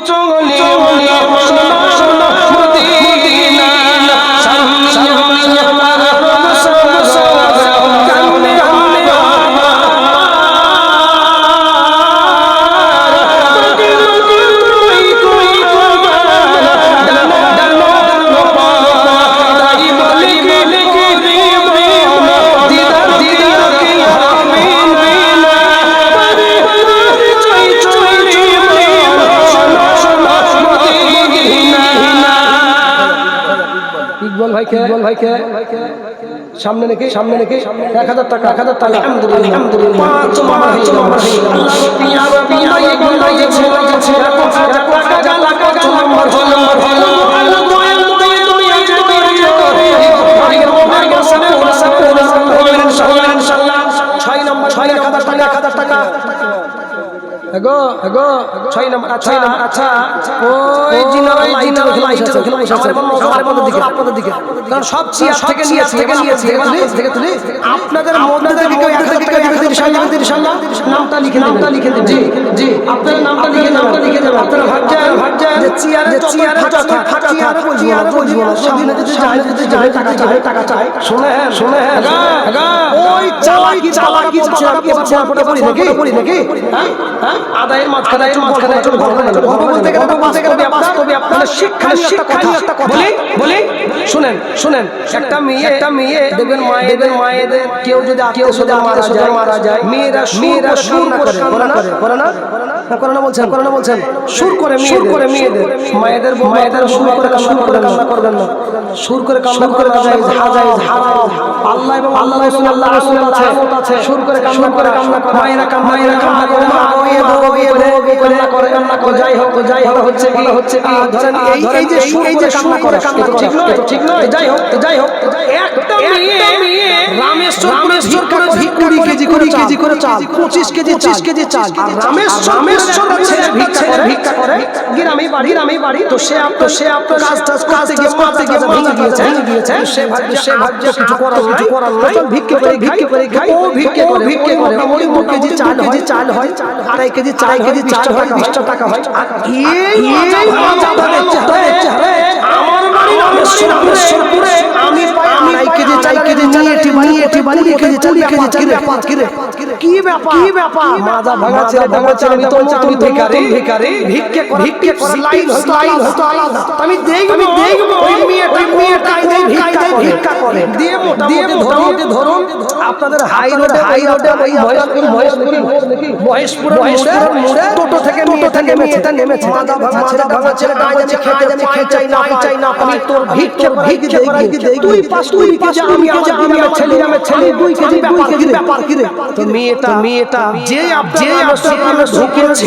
চলে সামনে নাকি সামনে নাকি এক হাজার টাকা এক হাজার টাকা। আলহামদুলিল্লাহ। এগো ছয় নম্বর আচ্ছা আচ্ছা ওই জিনার জিনার লাইট আমার মন আমার মন দিকে আপনাদের দিকে কারণ সব চেয়ার থেকে নিয়েছি থেকে নিয়েছি থেকে তুলি আপনাদের মধ্যে থেকে এক হাজার টাকা এক হাজার ইনশাআল্লাহ ইনশাআল্লাহ নামটা লিখে নামটা লিখে দেবেন জি জি আপনার নামটা লিখে নামটা লিখে দেবেন আপনারা ভাবছেন যে চেয়ারে চেয়ারে যত ফাঁকা চেয়ারে বলব না বলব না সামনে যদি যায় যদি যায় টাকা চাই টাকা চাই শুনে শুনে ওই চালাকি চালাকি চালাকি ফটো নাকি পড়ি নাকি হ্যাঁ হ্যাঁ আদায়ের মাঝখানে মাঝখানে গল্প বলতে গেলে তো বলতে গেলে বাস্তবে আপনার শিক্ষা একটা কথা বলি বলি শুনেন শুনেন একটা মেয়ে একটা মেয়ে দেখবেন মায়ের মায়েদের কেউ যদি কেউ যদি মারা যায় মারা যায় মেয়েরা মেয়েরা করে না করে না না বলছেন করে বলছেন। সুর করে সুর করে মেয়েদের। মায়েদের মায়েদের সুর করে সুর করে কান্না করবেন না। সুর করে কান্না করে আল্লাহ এবং আল্লাহ রাসূল আল্লাহ রাসূল আছে। সুর করে কান্না করে কান্না করে। মায়েরা কান্না মায়েরা কান্না করে মা বইয়ে বইয়ে বইয়ে কান্না করে কান্না করে। যাই হোক যাই হোক হচ্ছে কি? হচ্ছে কি? ধরেন এই এই যে সুর এই যে কান্না করে ঠিক নয় ঠিক নয়। যাই হোক যাই হোক একটা মেয়ে রামেশ্বর রামেশ্বর করে কুড়ি কেজি করে কেজি করে চাল। পঁচিশ কেজি পঁচিশ কেজি চাল। রামেশ্বর রামেশ্বর ছেলে ভিক্ষা করে ভিক্ষা করে। গ্রামে বাড়ি গ্রামে বাড়ি। তো সে তো সে আপনার কাজ টাজ করতে গিয়ে মারতে গিয়ে ভেঙে দিয়েছে। ভেঙে দিয়েছে। সে ভাবছে সে ভাবছে কিছু করার কিছু করার নাই। ভিক্ষে করে ভিক্ষে করে খাই ও ভিক্ষে করে ভিক্ষে করে। মোটামুটি দু কেজি চাল কেজি চাল হয় আড়াই কেজি চার কেজি চাল হয় টাকা হয়। আর এই এই দেখছে দেখছে আমার বাড়ি রামেশ্বরপুরে আমি আড়াই কেজি চার কেজি নিয়ে এটি বানিয়ে এটি বানিয়ে কেজি চাল কেজি চাল ব্যাপার কি রে কি ব্যাপার? কি ব্যাপার? মাজা ভাঙা ছেলে ভাঙা ছেলে আমি তো আমি তো ভিখারি ভিখারি ভিক্ষে ভিক্ষে করে লাইন হয়তো লাইন আলাদা। আমি দেখব আমি দেখব ওই মেয়েটা ওই মেয়েটা ভিক্ষা ভিক্ষা করে? দিয়ে মোটামুটি মোটামুটি ধরুন আপনাদের হাই রোডে হাই রোডে ওই মহেশপুর মহেশপুর মহেশপুর মহেশপুর মোড়ে টোটো থেকে মেয়ে থেকে মেয়েটা নেমেছে মাজা ভাঙা ছেলে ভাঙা ছেলে গায়ে আমি খেতে আমি খেতে চাই না। চাই না। আমি তোর ভিক্ষে ভিক্ষে দেই পাঁচ দুই কেজি আমি আমি আমি আমার ছেলে আমার ছেলে দুই কেজি ব্যাপার কি ব্যাপার কি রে তো মেয়েটা মেয়েটা যে যে আপনার ঢুকেছে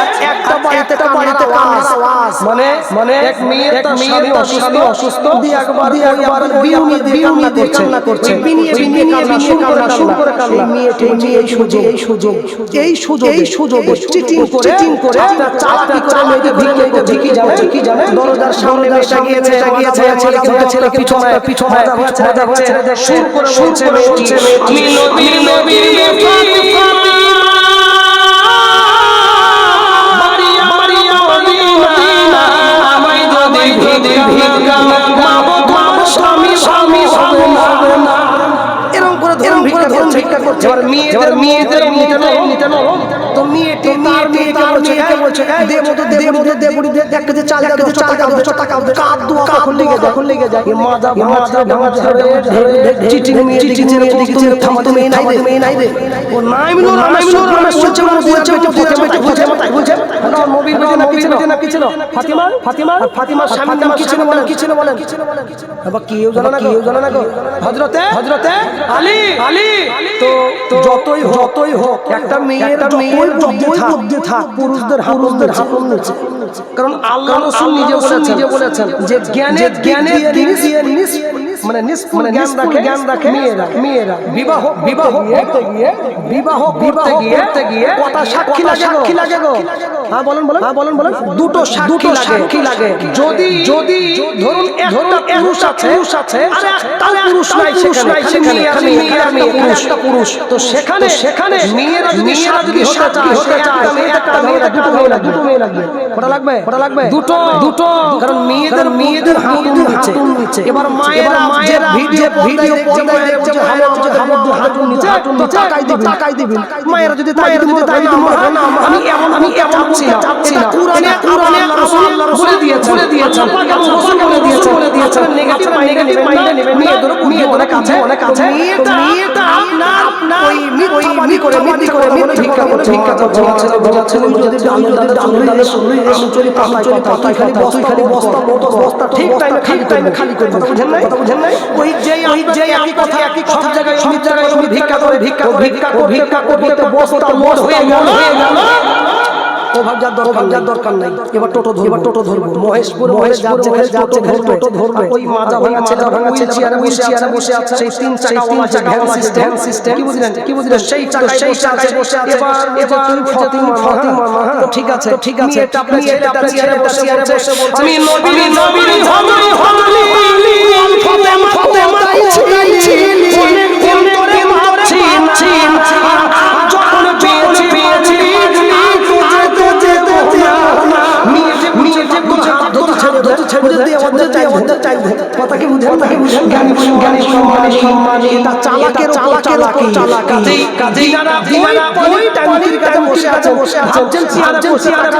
আর একটা বাড়িতে একটা বাড়িতে আওয়াজ মানে মানে এক মেয়ে এক মেয়ে অসুস্থ অসুস্থ দিয়ে একবার একবার বিউনি বিউনি দিয়ে কান্না করছে বিনিয়ে বিনিয়ে কান্না শুরু করে শুরু করে কান্না মেয়েটি এই সুযোগ এই সুযোগ এই সুযোগ এই সুযোগ চিটিং করে চিটিং করে একটা চালাকি করে মেয়েকে ভিক্ষি জানে কি জানে দরজার সামনে মেয়েটা গিয়েছে গিয়েছে ছেলে ছেলে পিছনে পিছনে শুরু করে বলছে আমি নবীর করছে এবার মেয়েদের মেয়েদের নিতে নিতে তো মেয়েটি তার মেয়েকে বলছে মেয়েকে বলছে দে মতো দে মতো দে বুড়ি দে এক কেজি চাল দে টাকা দে টাকা দে কাপ দুয়া কখন লেগে যায়? কখন লেগে যায়? মাজা মাজা ভাঙা ধরে ধরে চিটিং মেয়ে চিটিং মেয়ে চিনে থামা তুমি নাই রে। মেয়ে নাই রে। ও নাই মিলো নাই মিলো রমেশ বলছে বলছে বলছে বলছে বলছে বলছে না নবী বলছে না কি ছিল না কি ছিল ফাতিমা ফাতিমা ফাতিমা স্বামীর নাম কি ছিল বলেন কি ছিল বলেন আবার কেউ জানে না কেউ জানে না গো হযরতে হযরতে আলী আলী তো যতই যতই হোক একটা মেয়ের মেয়ের বুদ্ধি থাক পুরুষদের পুরুষদের হাকুম নিচে কারণ আল্লাহ রসুল নিজে বলেছেন নিজে বলেছেন যে জ্ঞানে জ্ঞানে মানে মানে জ্ঞান রাখে জ্ঞান রাখে মেয়েরা মেয়েরা। বিবাহ বিবাহ গিয়ে বিবাহ করতে গিয়ে কথা সাক্ষী লাগে সাক্ষী লাগে গো হ্যাঁ বলেন বলেন। হ্যাঁ বলেন বলেন। দুটো সাক্ষী লাগে। সাক্ষী লাগে। যদি যদি ধরুন ধরুন পুরুষ আছে পুরুষ আছে আর একটা পুরুষ নাই সেখানে সেখানে খালি মেয়ে একটা পুরুষ। তো সেখানে সেখানে মেয়েরা যদি যদি হতে হতে চায় একটা মেয়ে একটা মেয়ে লাগবে দুটো মেয়ে লাগবে। কটা লাগবে? কটা লাগবে? দুটো। দুটো। কারণ মেয়েদের মেয়েদের হাতুন নিচে। এবার মায়েরা মায়েরা ভিডিও ভিডিও পর্দায় দেখছে ভালো আমাদের হাতুন নিচে হাতুন নিচে তাকাই দিবেন। মায়েরা যদি তাকাই দিবেন তাই না আমি এমন আমি এমন চাচ্ছি না কুরআনে কুরআনে আল্লাহ বলে দিয়েছেন। দিয়েছেন রাসূল বলে দিয়েছেন। বলে দিয়েছেন। নেগেটিভ নেগেটিভ মাইন্ডে নেবেন মেয়েদের মেয়ে অনেক আছে অনেক আছে মেয়েটা আপনার আপনার ওই মিথ্যাবাদী করে মিথ্যা করে মিথ্যা ভিক্ষা করে ভিক্ষা করছে ছেলে বোঝা ছেলে যদি ডালে ডালে ডালে ডালে শুনলি আমি চলি পাতায় চলি পাতায় খালি বস্তা খালি বস্তা মোটর বস্তা ঠিক টাইমে খালি টাইমে খালি করে কথা বুঝেন নাই কথা বুঝেন নাই ওই যেই ওই যেই একই কথা একই সব জায়গায় সব জায়গায় ভিক্ষা করে ভিক্ষা করে ভিক্ষা করে ভিক্ষা করতে বস্তা লোড হয়ে গেল হয়ে গেল ওভাবজার দরকার যার দরকার নাই। এবার টোটো ধরবো। এবার টোটো ধরবো। মহেশপুর মহেশপুর যাচ্ছে টোটো ধরবে টোটো ধরবে। ওই মাজা ভাঙা ছেলে ভাঙা ছেলে চেয়ারে বসে আছে বসে আছে। সেই তিন চাকা ওলা চাকা ওলা সিস্টেম সিস্টেম। কি বুঝলেন? কি বুঝলেন? সেই চাকায় বসে আছে বসে আছে। এবার এবার ফাতিমা ফাতিমা তো ঠিক আছে তো ঠিক আছে এটা আপনি ছেলে আপনার চেয়ারে বসে বলছে। আমি নবী নবী হলি হলি ফাতেমা ছেড়ে আমাদের চাই আমাদের চাই কথা কি বুঝেন কথা কি বুঝেন জ্ঞানী জ্ঞানী সম্মানী সম্মানী এটা চালাকের চালাকের চালাকি কাজেই কাজেই ওই ওই টাইমের কাছে বসে আছে বসে আছে। বসে আছে।